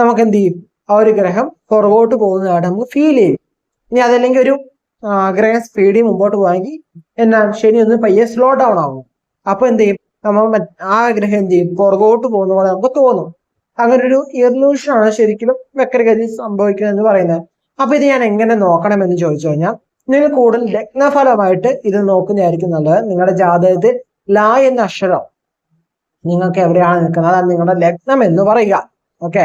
നമുക്ക് എന്ത് ചെയ്യും ആ ഒരു ഗ്രഹം പുറകോട്ട് പോകുന്നതായിട്ട് നമുക്ക് ഫീൽ ചെയ്യും. ഇനി അതല്ലെങ്കിൽ ഒരു ഗ്രഹ സ്പീഡിൽ മുമ്പോട്ട് പോകാമെങ്കിൽ എന്നാ ശനി ഒന്ന് പയ്യെ സ്ലോ ഡൗൺ ആവും. അപ്പൊ എന്ത് ചെയ്യും നമ്മൾ ആ ഗ്രഹം എന്ത് ചെയ്യും പുറകോട്ട് പോകുന്ന പോലെ നമുക്ക് തോന്നും. അങ്ങനെ ഒരു ഇർലൂഷൻ ആണ് ശരിക്കും വക്രഗതി സംഭവിക്കുന്നത് എന്ന് പറയുന്നത്. അപ്പൊ ഇത് ഞാൻ എങ്ങനെ നോക്കണം എന്ന് ചോദിച്ചു കഴിഞ്ഞാൽ നിങ്ങൾ കൂടുതൽ ലഗ്നഫലമായിട്ട് ഇത് നോക്കുന്നതായിരിക്കും നല്ലത്. നിങ്ങളുടെ ജാതകത്തിൽ ലാ എന്ന അക്ഷരം നിങ്ങൾക്ക് എവിടെയാണ് നിൽക്കുന്നത്? അതാണ് നിങ്ങളുടെ ലഗ്നം എന്ന് പറയുക. ഓക്കെ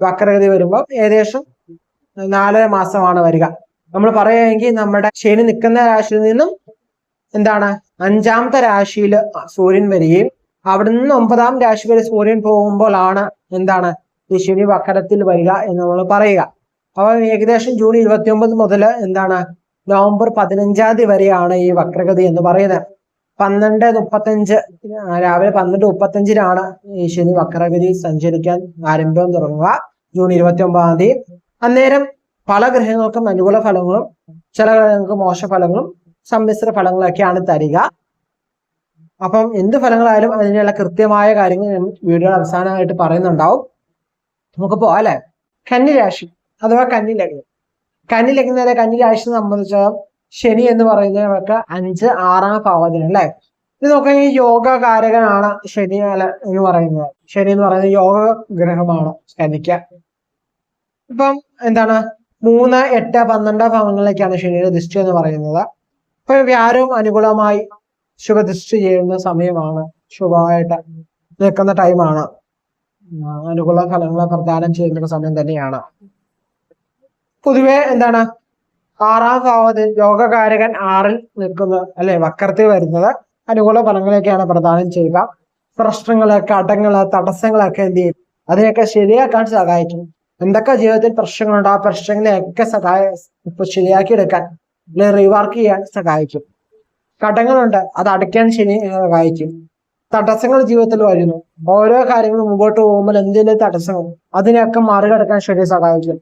വക്രഗതി വരുമ്പോൾ ഏകദേശം നാലര മാസമാണ് വരിക. നമ്മൾ പറയുകയെങ്കിൽ നമ്മുടെ ശനി നിൽക്കുന്ന രാശിയിൽ നിന്നും എന്താണ്? അഞ്ചാമത്തെ രാശിയിൽ സൂര്യൻ വരികയും അവിടെ നിന്ന് ഒമ്പതാം രാശി വരെ സൂര്യൻ പോകുമ്പോഴാണ് എന്താണ്? ഈ ശനി വക്രത്തിൽ വരിക എന്ന് നമ്മൾ പറയുക. അപ്പൊ ഏകദേശം ജൂൺ ഇരുപത്തി ഒമ്പത് മുതൽ എന്താണ്? നവംബർ പതിനഞ്ചാം തീയതി വരെയാണ് ഈ വക്രഗതി എന്ന് പറയുന്നത്. പന്ത്രണ്ട് മുപ്പത്തഞ്ച് രാവിലെ പന്ത്രണ്ട് മുപ്പത്തഞ്ചിനാണ് ശനി വക്രഗതി സഞ്ചരിക്കാൻ ആരംഭം തുടങ്ങുക. ജൂൺ ഇരുപത്തി ഒമ്പതാം തീയതി. അന്നേരം പല ഗ്രഹങ്ങൾക്കും അനുകൂല ഫലങ്ങളും ചില ഗ്രഹങ്ങൾക്ക് മോശ ഫലങ്ങളും സമ്മിശ്ര ഫലങ്ങളൊക്കെയാണ് തരിക. അപ്പം എന്ത് ഫലങ്ങളായാലും അതിനുള്ള കൃത്യമായ കാര്യങ്ങൾ വീഡിയോ അവസാനമായിട്ട് പറയുന്നുണ്ടാവും. നമുക്ക് പോവാം അല്ലെ? കന്നിരാശി അഥവാ കന്നി ലഗ്നം. കന്നി കന്നിലഗ്നം കന്നി രാശി സംബന്ധിച്ചാൽ ശനി എന്ന് പറയുന്നത് നമുക്ക് അഞ്ച് ആറാം ഭാവത്തിന് അല്ലെ? ഇത് നോക്കാൻ ഈ യോഗ കാരകനാണ് ശനി അല്ല എന്ന് പറയുന്നത്. ശനി എന്ന് പറയുന്നത് യോഗ ഗ്രഹമാണ് ശനിക്ക ഇപ്പം എന്താണ്? മൂന്ന് എട്ട് പന്ത്രണ്ട് ഭാവങ്ങളിലേക്കാണ് ശനിയുടെ ദൃഷ്ടി എന്ന് പറയുന്നത്. ഇപ്പൊ വ്യാരവും അനുകൂലമായി ശുഭദൃഷ്ടി ചെയ്യുന്ന സമയമാണ്. ശുഭമായിട്ട് നിൽക്കുന്ന ടൈമാണ് അനുകൂല ഫലങ്ങളെ പ്രദാനം ചെയ്യുന്ന സമയം തന്നെയാണ്. പൊതുവെ എന്താണ്? ആറാം ഭാവത്തിൽ യോഗകാരകൻ ആറിൽ നിൽക്കുന്നത് അല്ലെ? വക്രത്തിൽ വരുന്നത്. അനുകൂല ഫലങ്ങളൊക്കെയാണ് പ്രദാനം ചെയ്യുക. പ്രശ്നങ്ങൾ കടങ്ങൾ തടസ്സങ്ങളൊക്കെ എന്ത് ചെയ്യും? അതിനെയൊക്കെ ശരിയാക്കാൻ സഹായിക്കും. എന്തൊക്കെ ജീവിതത്തിൽ പ്രശ്നങ്ങളുണ്ടോ? ആ പ്രശ്നങ്ങളെയൊക്കെ സഹായ ശരിയാക്കി എടുക്കാൻ അല്ലെ റിവാർക്ക് ചെയ്യാൻ സഹായിക്കും. കടങ്ങളുണ്ട് അത് അടയ്ക്കാൻ ശരി സഹായിക്കും. തടസ്സങ്ങൾ ജീവിതത്തിൽ വരുന്നു. ഓരോ കാര്യങ്ങളും മുമ്പോട്ട് പോകുമ്പോൾ എന്തെങ്കിലും തടസ്സങ്ങൾ അതിനെയൊക്കെ മറികടക്കാൻ ശരി സഹായിക്കും.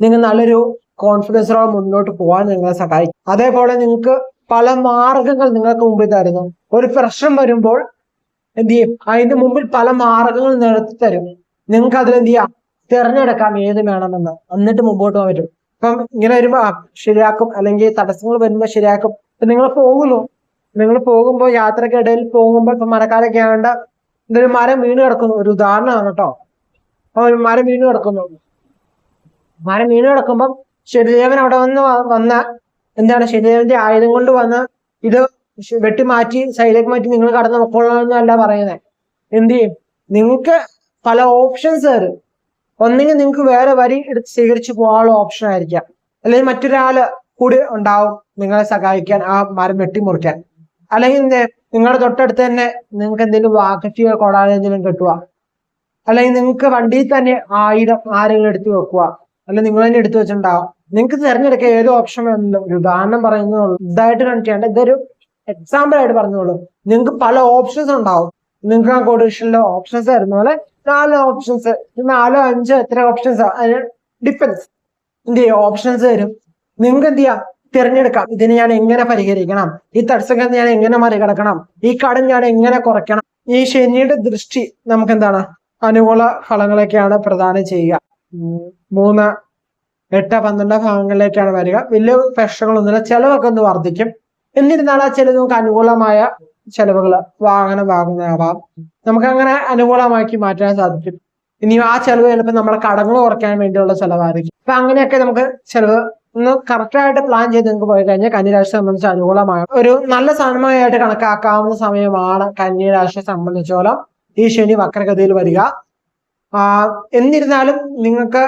നിങ്ങൾ നല്ലൊരു കോൺഫിഡൻസോടെ മുന്നോട്ട് പോകാൻ നിങ്ങളെ സഹായിക്കും. അതേപോലെ നിങ്ങൾക്ക് പല മാർഗങ്ങൾ നിങ്ങൾക്ക് മുമ്പിൽ തരുന്നു. ഒരു പ്രശ്നം വരുമ്പോൾ എന്ത് ചെയ്യും? അതിന്റെ മുമ്പിൽ പല മാർഗങ്ങൾ നിരത്തി തരും. നിങ്ങൾക്ക് അതിൽ എന്ത് ചെയ്യാം? തിരഞ്ഞെടുക്കാം ഏത് വേണമെന്ന്. എന്നിട്ട് മുമ്പോട്ട് പോകാൻ പറ്റും. ഇപ്പം ഇങ്ങനെ വരുമ്പോ ശരിയാക്കും. അല്ലെങ്കിൽ തടസ്സങ്ങൾ വരുമ്പോൾ ശരിയാക്കും. നിങ്ങൾ പോകുന്നു. നിങ്ങൾ പോകുമ്പോൾ യാത്രക്കിടയിൽ പോകുമ്പോൾ ഇപ്പൊ മരക്കാരൊക്കെ ആവേണ്ട ഇതൊരു മരം വീണ് കിടക്കുന്നു. ഒരു ഉദാഹരണമാണ് കേട്ടോ. ഒരു മരം വീണ് കിടക്കുന്നു. മരം വീണ് കിടക്കുമ്പം ശരിദേവൻ അവിടെ വന്ന് വന്ന എന്താണ് ശരിദേവന്റെ ആയുധം കൊണ്ട് വന്ന് ഇത് വെട്ടി മാറ്റി സൈഡിലേക്ക് മാറ്റി നിങ്ങൾ കടന്നു പൊക്കോളാന്നല്ല പറയുന്നത് എന്ത് ചെയ്യും? നിങ്ങൾക്ക് പല ഓപ്ഷൻസ് തരും ഒന്നെങ്കിൽ നിങ്ങൾക്ക് വേറെ വരി എടുത്ത് സ്വീകരിച്ച് പോകാനുള്ള ഓപ്ഷൻ ആയിരിക്കാം. അല്ലെങ്കിൽ മറ്റൊരാൾ കൂടി ഉണ്ടാവും നിങ്ങളെ സഹായിക്കാൻ ആ മരം വെട്ടിമുറിക്കാൻ. അല്ലെങ്കിൽ നിങ്ങളുടെ തൊട്ടടുത്ത് തന്നെ നിങ്ങൾക്ക് എന്തെങ്കിലും വാക്കറ്റിയോ കൊടാതെ എന്തെങ്കിലും കിട്ടുക. അല്ലെങ്കിൽ നിങ്ങൾക്ക് വണ്ടിയിൽ തന്നെ ആയിരം ആരെങ്കിലും എടുത്തു വെക്കുക. അല്ലെങ്കിൽ നിങ്ങൾ തന്നെ എടുത്തു വെച്ചിട്ടുണ്ടാവും. നിങ്ങൾക്ക് തിരഞ്ഞെടുക്കാൻ ഏത് ഓപ്ഷൻ വേണമെങ്കിലും ഒരു ഉദാഹരണം പറയുന്നതുള്ളൂ ഇതായിട്ട് കണ്ടിട്ടുണ്ട് ഇതൊരു എക്സാമ്പിൾ ആയിട്ട് പറഞ്ഞോളൂ. നിങ്ങൾക്ക് പല ഓപ്ഷൻസ് ഉണ്ടാവും. നിങ്ങൾക്ക് ആ കോഡിഷനിലെ ഓപ്ഷൻസ് തരുന്ന പോലെ നാല് ഓപ്ഷൻസ് നാലോ അഞ്ചോ എത്ര ഓപ്ഷൻസ് ഡിപ്പെൻസ് എന്ത് ചെയ്യും? ഓപ്ഷൻസ് തരും. നിങ്ങൾക്ക് എന്ത് ചെയ്യാം? തിരഞ്ഞെടുക്കാം. ഇതിന് ഞാൻ എങ്ങനെ പരിഹരിക്കണം? ഈ തടസ്സങ്ങൾ ഞാൻ എങ്ങനെ മറികടക്കണം? ഈ കടം ഞാൻ എങ്ങനെ കുറയ്ക്കണം? ഈ ശനിയുടെ ദൃഷ്ടി നമുക്ക് എന്താണ്? അനുകൂല ഫലങ്ങളൊക്കെയാണ് പ്രദാനം ചെയ്യുക. മൂന്ന് എട്ട് പന്ത്രണ്ട് ഭാഗങ്ങളിലേക്കാണ് വരിക. വലിയ പ്രശ്നങ്ങളൊന്നുമില്ല. ചെലവൊക്കെ ഒന്ന് വർദ്ധിക്കും. എന്നിരുന്നാൽ ആ ചിലത് നമുക്ക് അനുകൂലമായ ചെലവുകൾ വാഹനം വാങ്ങുന്നതാവാം. നമുക്ക് അങ്ങനെ അനുകൂലമാക്കി മാറ്റാൻ സാധിക്കും. ഇനി ആ ചെലവ് ചിലപ്പോൾ നമ്മളെ കടങ്ങൾ കുറയ്ക്കാൻ വേണ്ടിയുള്ള ചെലവായിരിക്കും. അപ്പൊ അങ്ങനെയൊക്കെ നമുക്ക് ചെലവ് ഒന്ന് കറക്റ്റായിട്ട് പ്ലാൻ ചെയ്ത് നിങ്ങൾക്ക് പോയി കഴിഞ്ഞാൽ കന്നിരാശിയെ സംബന്ധിച്ച് അനുകൂലമായ ഒരു നല്ല സമയമായിട്ട് കണക്കാക്കാവുന്ന സമയമാണ് കന്നിരാശിയെ സംബന്ധിച്ചോളം ഈ ശനി വക്രഗതിയിൽ വരിക. എന്നിരുന്നാലും നിങ്ങൾക്ക്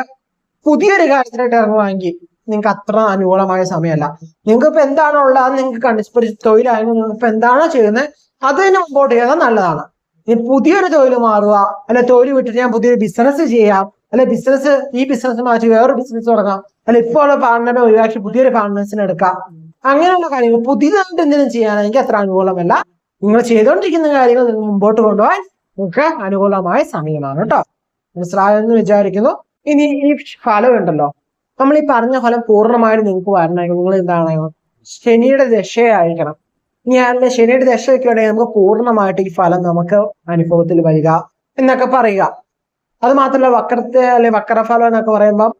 പുതിയൊരു കാര്യത്തിനായിട്ട് വാങ്ങി നിങ്ങൾക്ക് അത്ര അനുകൂലമായ സമയമല്ല. നിങ്ങൾക്ക് ഇപ്പൊ എന്താണോ ഉള്ളത് അത് നിങ്ങൾക്ക് കണ്ടിച്ച് തൊഴിലായാലും നിങ്ങൾ ഇപ്പൊ എന്താണോ ചെയ്യുന്നത് അത് തന്നെ മുമ്പോട്ട് ചെയ്യുന്നത് നല്ലതാണ്. ഇനി പുതിയൊരു തൊഴിൽ മാറുക അല്ലെ തൊഴിൽ വിട്ടിട്ട് ഞാൻ പുതിയൊരു ബിസിനസ് ചെയ്യാം അല്ലെ ബിസിനസ് ഈ ബിസിനസ് മാറ്റി വേറൊരു ബിസിനസ് തുടങ്ങാം അല്ലെ ഇപ്പോൾ ഉള്ള പാർട്ണറെ ഒഴിവാക്കി പുതിയൊരു പാർട്ട്നേഴ്സിനെ എടുക്കാം. അങ്ങനെയുള്ള കാര്യങ്ങൾ പുതിയതായിട്ട് എന്തെങ്കിലും ചെയ്യാനെങ്കിൽ അത്ര അനുകൂലമല്ല. നിങ്ങൾ ചെയ്തുകൊണ്ടിരിക്കുന്ന കാര്യങ്ങൾ നിങ്ങൾ മുമ്പോട്ട് കൊണ്ടുപോകാൻ നിങ്ങൾക്ക് അനുകൂലമായ സമയമാണ് കേട്ടോ. മനസ്സിലായെന്ന് വിചാരിക്കുന്നു. ഇനി ഈ ഫലം ഉണ്ടല്ലോ. നമ്മൾ ഈ പറഞ്ഞ ഫലം പൂർണമായിട്ട് നിങ്ങൾക്ക് വരണമെങ്കിൽ നിങ്ങൾ എന്താണ്? ശനിയുടെ ദശയായിരിക്കണം. ഇനി അല്ല ശനിയുടെ ദശയൊക്കെ നമുക്ക് പൂർണമായിട്ട് ഈ ഫലം നമുക്ക് അനുഭവത്തിൽ വരിക എന്നൊക്കെ പറയുക. അത് മാത്രമല്ല വക്രത്തെ അല്ലെ വക്രഫലം എന്നൊക്കെ പറയുമ്പോൾ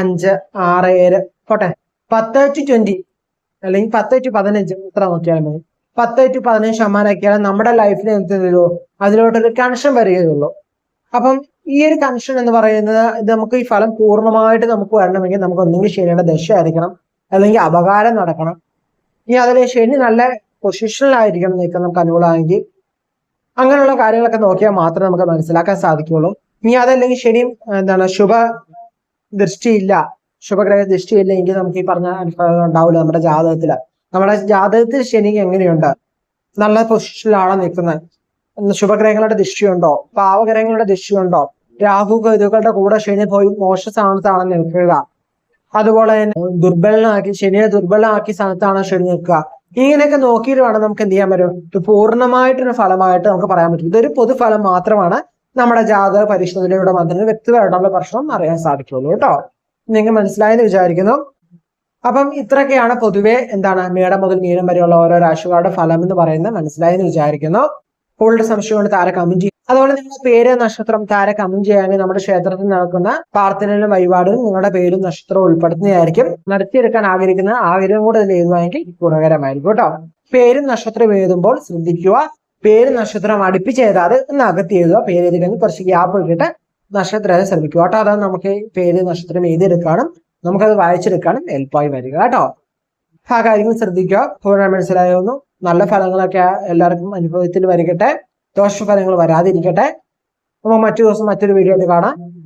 അഞ്ച് ആറ് ഏഴ് പോട്ടെ. പത്ത് ടു ട്വന്റി അല്ലെങ്കിൽ പത്ത് ടു പതിനഞ്ച് ഇത്ര നോക്കിയാലും മതി. പത്ത് ടു പതിനഞ്ച് ശതമാനമൊക്കെയാണ് നമ്മുടെ ലൈഫിൽ എന്ത് ചെയ്തു അതിലോട്ടൊരു കണക്ഷൻ വരികയുള്ളൂ. അപ്പം ഈ ഒരു കണക്ഷൻ എന്ന് പറയുന്നത് ഇത് നമുക്ക് ഈ ഫലം പൂർണമായിട്ട് നമുക്ക് വരണമെങ്കിൽ നമുക്ക് ഒന്നെങ്കിൽ ശനിയുടെ ദശ ആയിരിക്കണം. അല്ലെങ്കിൽ അപകാരം നടക്കണം. ഇനി അതിൽ ശനി നല്ല പൊസിഷനിലായിരിക്കണം നിൽക്കാൻ നമുക്ക് അനുകൂലമാണെങ്കിൽ അങ്ങനെയുള്ള കാര്യങ്ങളൊക്കെ നോക്കിയാൽ മാത്രമേ നമുക്ക് മനസ്സിലാക്കാൻ സാധിക്കുകയുള്ളൂ. ഇനി അതല്ലെങ്കിൽ ശനിയും എന്താണ് ശുഭ ദൃഷ്ടിയില്ല. ശുഭഗ്രഹ ദൃഷ്ടിയില്ല എങ്കിൽ നമുക്ക് ഈ പറഞ്ഞ അനുഭവങ്ങൾ ഉണ്ടാവില്ല നമ്മുടെ ജാതകത്തിൽ നമ്മുടെ ജാതകത്തിൽ ശനി എങ്ങനെയുണ്ട്? നല്ല പൊസിഷനിലാണോ നിൽക്കുന്നത്? ശുഭഗ്രഹങ്ങളുടെ ദൃഷ്ടിയുണ്ടോ? പാവഗ്രഹങ്ങളുടെ ദൃഷ്ടിയുണ്ടോ? രാഹു കേതുക്കളുടെ കൂടെ ശനി പോയി മോശ സ്ഥാനത്താണ് നിൽക്കുക. അതുപോലെ തന്നെ ദുർബലനാക്കി ശനിയെ ദുർബലനാക്കി സ്ഥാനത്താണ് ശനി നിൽക്കുക. ഇങ്ങനെയൊക്കെ നോക്കിയിട്ട് വേണം നമുക്ക് എന്ത് ചെയ്യാൻ പറ്റും? പൂർണമായിട്ടൊരു ഫലമായിട്ട് നമുക്ക് പറയാൻ പറ്റും. ഇതൊരു പൊതുഫലം മാത്രമാണ് നമ്മുടെ ജാതക പരിശോധനയുടെ മാത്രമേ വ്യക്തിപരമായിട്ടുള്ള പ്രശ്നം അറിയാൻ സാധിക്കുള്ളൂ കേട്ടോ. നിങ്ങൾ മനസ്സിലായെന്ന് വിചാരിക്കുന്നു. അപ്പം ഇത്രയൊക്കെയാണ് പൊതുവെ എന്താണ് മേടം മുതൽ മീനം വരെയുള്ള ഓരോ രാശികളുടെ ഫലം എന്ന് പറയുന്നത് മനസ്സിലായെന്ന് വിചാരിക്കുന്നു. കൂടുതൽ സംശയമുണ്ട് താര കമന്റ് ചെയ്യും. അതുപോലെ നിങ്ങളുടെ പേര് നക്ഷത്രം താര കമന്റ് ചെയ്യാമെങ്കിൽ നമ്മുടെ ക്ഷേത്രത്തിൽ നടക്കുന്ന പ്രാർത്ഥനയിലും വഴിപാടും നിങ്ങളുടെ പേരും നക്ഷത്രവും ഉൾപ്പെടുത്തുന്നതായിരിക്കും. നടത്തിയെടുക്കാൻ ആഗ്രഹിക്കുന്ന ആഗ്രഹം കൂടെ ഇതിൽ എഴുതുവാണെങ്കിൽ ഗുണകരമായിരിക്കും കേട്ടോ. പേരും നക്ഷത്രം എഴുതുമ്പോൾ ശ്രദ്ധിക്കുക. പേര് നക്ഷത്രം അടുപ്പിച്ച് ഒന്ന് അകത്തി എഴുതുക. പേര് എഴുതി കുറച്ച് ഗ്യാപ്പ് ഇട്ടിട്ട് നക്ഷത്രം ശ്രമിക്കുക കേട്ടോ. അതാണ് നമുക്ക് പേര് നക്ഷത്രം എഴുതിയെടുക്കാനും നമുക്കത് വായിച്ചെടുക്കാനും എളുപ്പമായി വരിക കേട്ടോ. ആ കാര്യങ്ങൾ ശ്രദ്ധിക്കുക. പൂർണ മനസ്സിലായിരുന്നു നല്ല ഫലങ്ങളൊക്കെ എല്ലാവർക്കും അനുഭവത്തിൽ വരികട്ടെ. ദോഷഫലങ്ങൾ വരാതിരിക്കട്ടെ. അപ്പോൾ മറ്റു ദിവസം മറ്റൊരു വീഡിയോ കാണാം.